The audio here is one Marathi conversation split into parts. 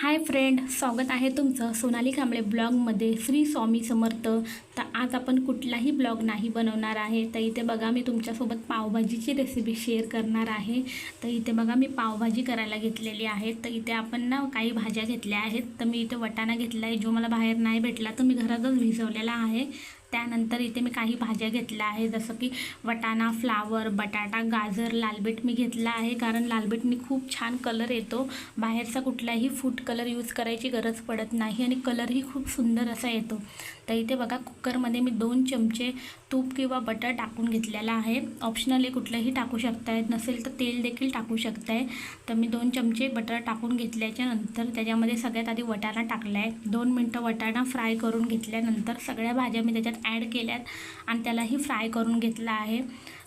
हाय फ्रेंड स्वागत आहे तुमचं सोनाली कांबळे ब्लॉगमध्ये. श्री स्वामी समर्थ. तर आज आपण कुठलाही ब्लॉग नाही बनवणार आहे. तर इथे बघा मी तुमच्यासोबत पावभाजीची रेसिपी शेअर करणार आहे. तर इथे बघा मी पावभाजी करायला घेतलेली आहे. तर इथे आपण ना काही भाज्या घेतल्या आहेत. तर मी इथे वटाणा घेतला आहे जो मला बाहेर नाही भेटला तो मी घरातच भिजवलेला आहे. त्यानंतर इथे मी काही भाज्या घेतल्या आहे जसं की वटाणा फ्लावर बटाटा गाजर लालबीट मी घेतला आहे. कारण लालबीटनी खूप छान कलर येतो. बाहेरचा कुठलाही फूड कलर यूज करायची गरज पडत नाही आणि कलरही खूप सुंदर असा येतो. तर इथे बघा कुकरमध्ये मी दोन चमचे तूप किंवा बटर टाकून घेतलेला आहे. ऑप्शनली कुठलंही टाकू शकताय. नसेल तर तेल देखील टाकू शकताय. तर मी दोन चमचे बटर टाकून घेतल्याच्या नंतर त्याच्यामध्ये सगळ्यात आधी वटाणा टाकला आहे दोन मिनटं वटाणा फ्राय करून घेतल्यानंतर सगळ्या भाज्या मी त्याच्यात ॲड केल्यात आणि त्यालाही फ्राय करून घेतला आहे.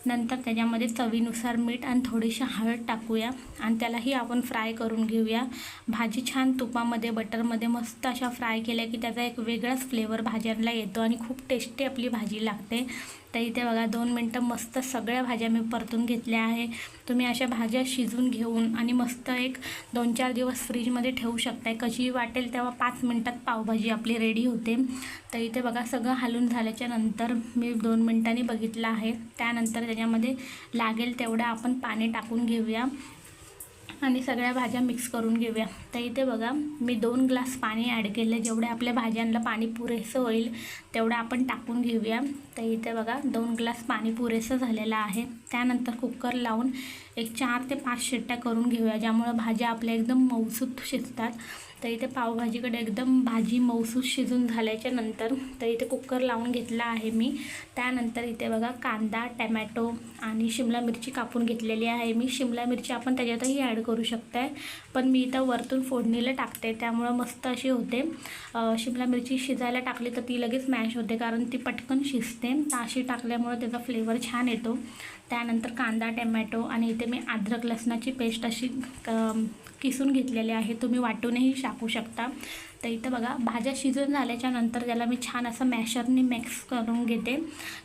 नंतर त्याच्यामध्ये चवीनुसार मीठ आणि थोडीशी हळद टाकूया. आणि त्यालाही आपण फ्राय करून घेऊया. भाजी छान तुपामध्ये बटरमध्ये मस्त अशा फ्राय केल्या की त्याचा एक वेगळाच फ्लेवर भाज्यांना येतो आणि खूप टेस्टी आपली भाजी लागते. तर इथे बघा दोन मिनटं मस्त सगळ्या भाज्या मी परतून घेतल्या आहे. तुम्ही अशा भाज्या शिजून घेऊन आणि मस्त एक दोन चार दिवस फ्रीजमध्ये ठेवू शकताय. कशी वाटेल तेव्हा पाच मिनटात पावभाजी आपली रेडी होते. तर इथे बघा सगळं हलून झाल्याच्यानंतर मी दोन मिनटांनी बघितलं आहे. त्यानंतर त्याच्यामध्ये लागेल तेवढं आपण पाणी टाकून घेऊया. आणि सगळ्या भाज्या मिक्स करून घेऊया. तर इथे बघा मी दोन ग्लास पाणी ॲड केलं. जेवढे आपल्या भाज्यांना पाणी पुरेसं होईल तेवढं आपण टाकून घेऊया. तर इथे बघा दोन ग्लास पाणी पुरेसं झालेलं आहे. त्यानंतर कुकर लावून एक चार ते पाच शिट्ट्या करून घेऊया ज्यामुळं भाज्या आपल्या एकदम मऊसूत शिजतात. तर इथे पावभाजीकडे एकदम भाजी मऊसूत शिजून झाल्याच्यानंतर तर इथे कुकर लावून घेतला आहे मी. त्यानंतर इथे बघा कांदा टमॅटो आणि शिमला मिरची कापून घेतलेली आहे मी. शिमला मिरची आपण त्याच्यातही ॲड करू शकताय पण मी इथं वरतून फोडणीला टाकते त्यामुळं मस्त अशी होते. शिमला मिरची शिजायला टाकली तर ती लगेच मॅश होते कारण ती पटकन शिजते. तर अशी टाकल्यामुळं त्याचा फ्लेवर छान येतो. त्यानंतर कांदा टमॅटो आणि इथे मी अद्रक लसणाची पेस्ट अशी किसून घेतलेली आहे. तुम्ही वाटूनही शाकू शकता. तर इथं बघा भाज्या शिजून झाल्याच्यानंतर त्याला मी छान असं मॅशरने मिक्स करून घेते.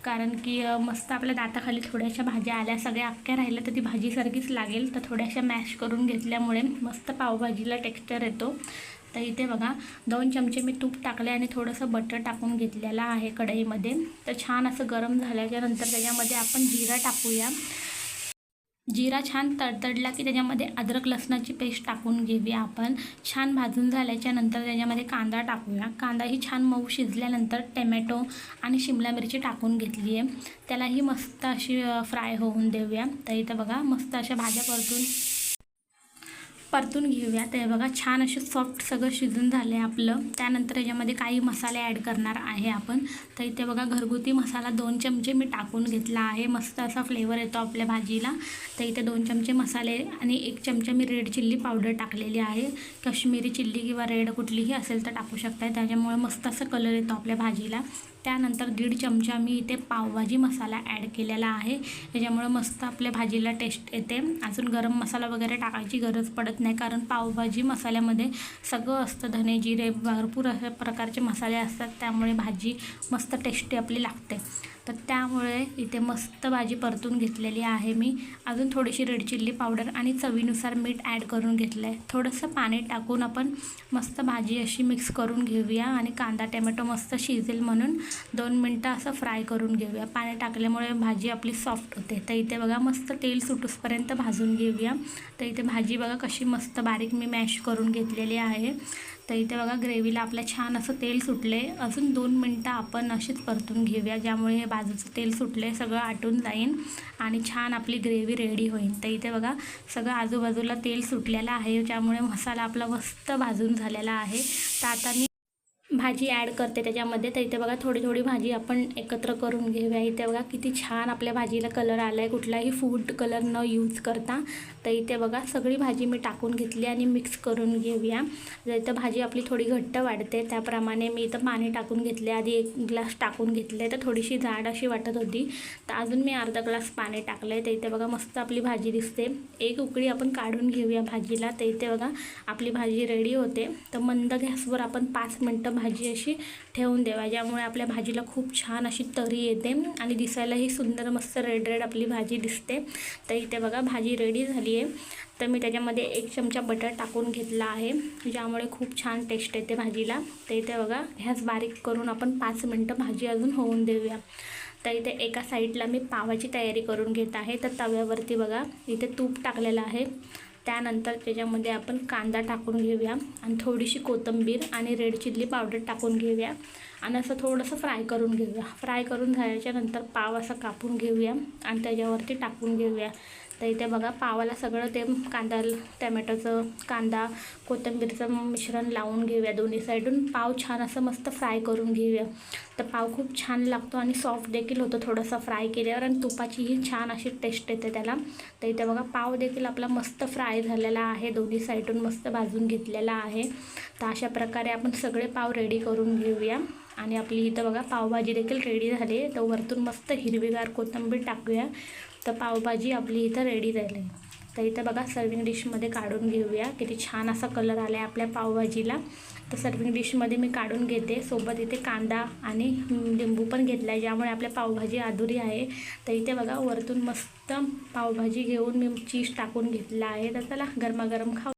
कारण की मस्त आपल्या दाताखाली थोड्याशा भाज्या आल्या सगळ्या अख्ख्या राहिल्या तर ती भाजीसारखीच लागेल. तर थोड्याशा मॅश करून घेतल्यामुळे मस्त पावभाजीला टेक्स्चर येतो. तर इथे बघा दोन चमचे मी तूप टाकले आणि थोडंसं बटर टाकून घेतलेलं आहे कढईमध्ये. तर छान असं गरम झाल्याच्यानंतर त्याच्यामध्ये आपण जिरा टाकूया. जिरा छान तडतडला की त्याच्यामध्ये अद्रक लसणाची पेस्ट टाकून घेऊया आपण. छान भाजून झाल्याच्यानंतर त्याच्यामध्ये कांदा टाकूया. कांदाही छान मऊ शिजल्यानंतर टमॅटो आणि शिमला मिरची टाकून घेतली आहे. त्यालाही मस्त अशी फ्राय होऊन देऊया. तर इथं बघा मस्त अशा भाज्या परतून परतून घेऊया. ते बघा छान असे सॉफ्ट सगळं शिजून झालं आहे आपलं. त्यानंतर याच्यामध्ये काही मसाले ॲड करणार आहे आपण. तर इथे बघा घरगुती मसाला दोन चमचे मी टाकून घेतला आहे. मस्त असा फ्लेवर येतो आपल्या भाजीला. तर इथे दोन चमचे मसाले आणि एक चमचा मी रेड चिल्ली पावडर टाकलेली आहे. कश्मीरी चिल्ली किंवा रेड कुठलीही असेल तर टाकू शकता त्याच्यामुळे मस्त असं कलर येतो आपल्या भाजीला. त्यानंतर दीड चमचा मी इथे पावभाजी मसाला ॲड केलेला आहे. त्याच्यामुळं मस्त आपल्या भाजीला टेस्ट येते. अजून गरम मसाला वगैरे टाकायची गरज पडत नाही. कारण पावभाजी मसाल्यामध्ये सगळं असतं. धने जिरे भरपूर अशा प्रकारचे मसाले असतात. त्यामुळे भाजी मस्त टेस्टी आपली लागते. तर त्यामुळे इथे मस्त भाजी परतून घेतलेली आहे मी. अजून थोडीशी रेड चिल्ली पावडर आणि चवीनुसार मीठ ॲड करून घेतलं आहे थोडंसं पाणी टाकून आपण मस्त भाजी अशी मिक्स करून घेऊया आणि कांदा टमॅटो मस्त शिजेल म्हणून दोन मिनटं असं फ्राय करून घेऊया. पाणी टाकल्यामुळे भाजी आपली सॉफ्ट होते. तर इथे बघा मस्त तेल सुटूसपर्यंत भाजून घेऊया. तर इथे भाजी बघा कशी मस्त बारीक मी मॅश करून घेतलेली आहे. तर इथे बघा ग्रेव्हीला आपल्या छान असं तेल सुटले. अजून दोन मिनटं आपण अशीच परतून घेऊया ज्यामुळे हे बाजूचं तेल सुटले सगळं आटून जाईन आणि छान आपली ग्रेव्ही रेडी होईल तर इथे बघा सगळं आजूबाजूला तेल सुटलेलं आहे ज्यामुळे मसाला आपला मस्त भाजून झालेला आहे. तर आता मी भाजी ॲड करते त्याच्यामध्ये. तर इथे बघा थोडी थोडी भाजी आपण एकत्र करून घेऊया. इथे बघा किती छान आपल्या भाजीला कलर आला आहे कुठलाही फूड कलर न यूज करता. तर इथे बघा सगळी भाजी मी टाकून घेतली आणि मिक्स करून घेऊया. जर इथं भाजी आपली थोडी घट्ट वाढते त्याप्रमाणे मी इथं पाणी टाकून घेतले. आधी एक ग्लास टाकून घेतले तर थोडीशी जाड अशी वाटत होती. तर अजून मी अर्धा ग्लास पाणी टाकलं आहे तर इथे बघा मस्त आपली भाजी दिसते. एक उकळी आपण काढून घेऊया भाजीला. तर इथे बघा आपली भाजी रेडी होते. तर मंद गॅसवर आपण पाच मिनटं भाजी अशी ठेवून द्यावा ज्यामुळे आपल्या भाजीला खूप छान अशी तरी येते आणि दिसायलाही सुंदर मस्त रेड रेड आपली भाजी दिसते. तर इथे बघा भाजी रेडी झाली. आहे. तर मी त्याच्यामध्ये एक चमचा बटर टाकून घेतला आहे. ज्यामुळे खूप छान टेस्ट येते भाजीला. तर इथे बघा ह्याच बारीक करून आपण पाच मिनटं भाजी अजून होऊन देऊया. तर इथे एका साईडला मी पावाची तयारी करून घेत आहे. तर तव्यावरती बघा इथे तूप टाकलेलं आहे. त्यानंतर त्याच्यामध्ये आपण कांदा टाकून घेऊया आणि थोडीशी कोथिंबीर आणि रेड चिल्ली पावडर टाकून घेऊया. आणि असं थोडंसं फ्राय करून घेऊया. फ्राय करून झाल्याच्यानंतर पाव असं कापून घेऊया आणि त्याच्यावरती टाकून घेऊया. तर इथे बघा पावाला सगळं ते कांदा टमॅटोचं कांदा कोथिंबीरचं मिश्रण लावून घेऊया दोन्ही साईडून. पाव छान असं मस्त फ्राय करून घेऊया. तर पाव खूप छान लागतो आणि सॉफ्ट देखील होतो थोडंसं फ्राय केल्यावर आणि तुपाचीही छान अशी टेस्ट येते त्याला. तर इथे बघा पाव देखील आपला मस्त फ्राय झालेला आहे. दोन्ही साईडून मस्त भाजून घेतलेला आहे. तर अशा प्रकारे आपण सगळे पाव रेडी करून घेऊया. आणि आपली इथं बघा पावभाजी देखील रेडी झाली. तर वरतून मस्त हिरवीगार कोथिंबीर टाकूया. तर पावभाजी आपली इथं रेडी झाली. तर इथं बघा सर्विंग डिशमध्ये काढून घेऊया. किती छान असा कलर आला आहे आपल्या पावभाजीला. तर सर्विंग डिशमध्ये मी काढून घेते. सोबत इथे कांदा आणि लिंबू पण घेतला आहे ज्यामुळे आपल्या पावभाजी अधुरी आहे. तर इथे बघा वरतून मस्त पावभाजी घेऊन मी चीज टाकून घेतला आहे. तर चला गरमागरम खाऊ.